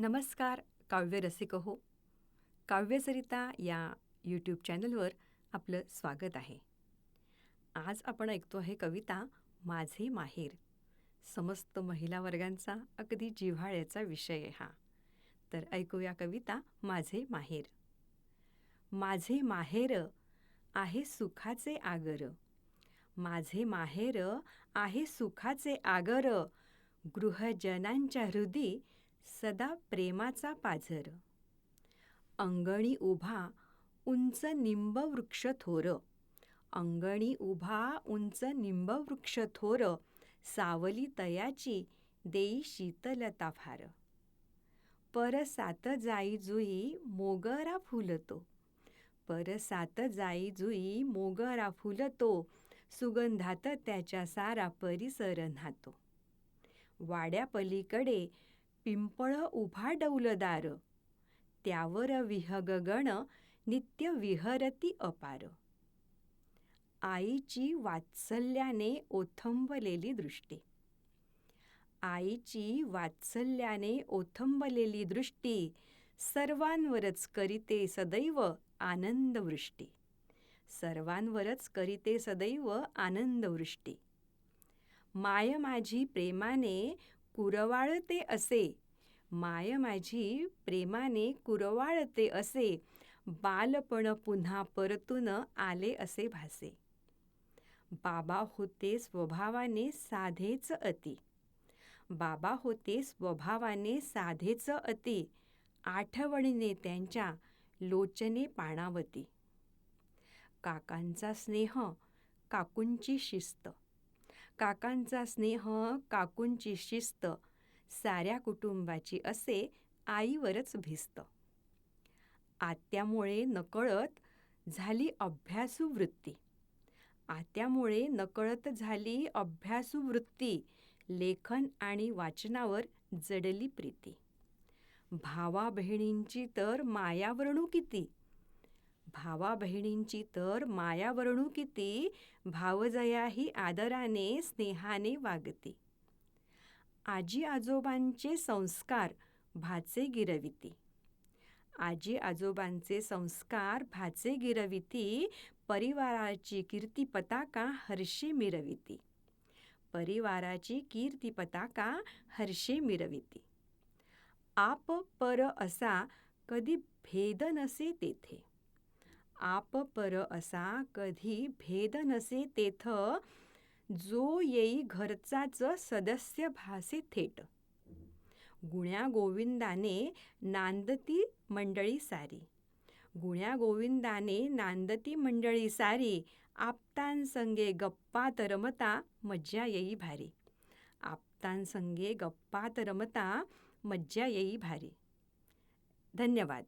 नमस्कार काव्य रसिक हो. काव्यसरिता या यूट्यूब चॅनलवर आपलं स्वागत आहे. आज आपण ऐकतो आहे कविता माझे माहेर. समस्त महिला वर्गांचा अगदी जिव्हाळ्याचा विषय आहे हा. तर ऐकूया कविता माझे माहेर. माझे माहेर आहे सुखाचे आगर. माझे माहेर आहे सुखाचे आगर. गृहजनांच्या हृदी सदा प्रेमाचा पाझर. अंगणी उभा उंच निंबवृक्ष थोर. अंगणी उभा उंच निंबवृक्ष थोर. सावली तयाची देई शीतलता फार परसात जाई जुई मोगरा फुलतो. परसात जाई जुई मोगरा फुलतो. सुगंधात त्याच्या सारा परिसर न्हातो. वाड्यापलीकडे पिंपळ उभा डौलदार त्यावर विहगगण नित्य विहरती अपार. आईची वात्सल्याने ओथंबलेली दृष्टी. आईची वात्सल्याने ओथंबलेली दृष्टी सर्वांवरच करीते सदैव आनंदवृष्टी. सर्वांवरच करीते सदैव आनंदवृष्टी. माय माझी प्रेमाने कुरवाळते असे. माय माझी प्रेमाने कुरवाळते असे. बालपण पुन्हा परतून आले असे भासे. बाबा होते स्वभावाने साधेच अति. बाबा होते स्वभावाने साधेच अति. आठवणीने त्यांच्या लोचने पाणावती. काकांचा स्नेह काकूंची शिस्त. काकांचा स्नेह काकूंची शिस्त साऱ्या कुटुंबाची असे आईवरच भिस्त. आत्यामुळे नकळत झाली अभ्यासू वृत्ती आत्यामुळे नकळत झाली अभ्यासू वृत्ती लेखन आणि वाचनावर जडली प्रीती. भावा बहिणींची तर मायावरणू किती? भावा बहिणींची तर मायावरणू किती भावजयाही आदराने स्नेहाने वागती. आजी आजोबांचे संस्कार भाचे गिरविती. आजी आजोबांचे संस्कार भाचे गिरविती परिवाराची कीर्ती पताका हर्षे मिरविती. परिवाराची कीर्ती पताका हर्षे मिरविती. आप पर असा कधी भेद नसे तेथे. आप पर असा कधी भेद नसे तेथ जो येई घरचाच सदस्य भासे थेट. गुण्या गोविंदाने नांदती मंडळी सारी. गुण्या गोविंदाने नांदती मंडळी सारी आपतांसंगे गप्पा तरमता मज्जा येई भारी. आपतांसंगे गप्पा तरमता मज्जा येई भारी. धन्यवाद.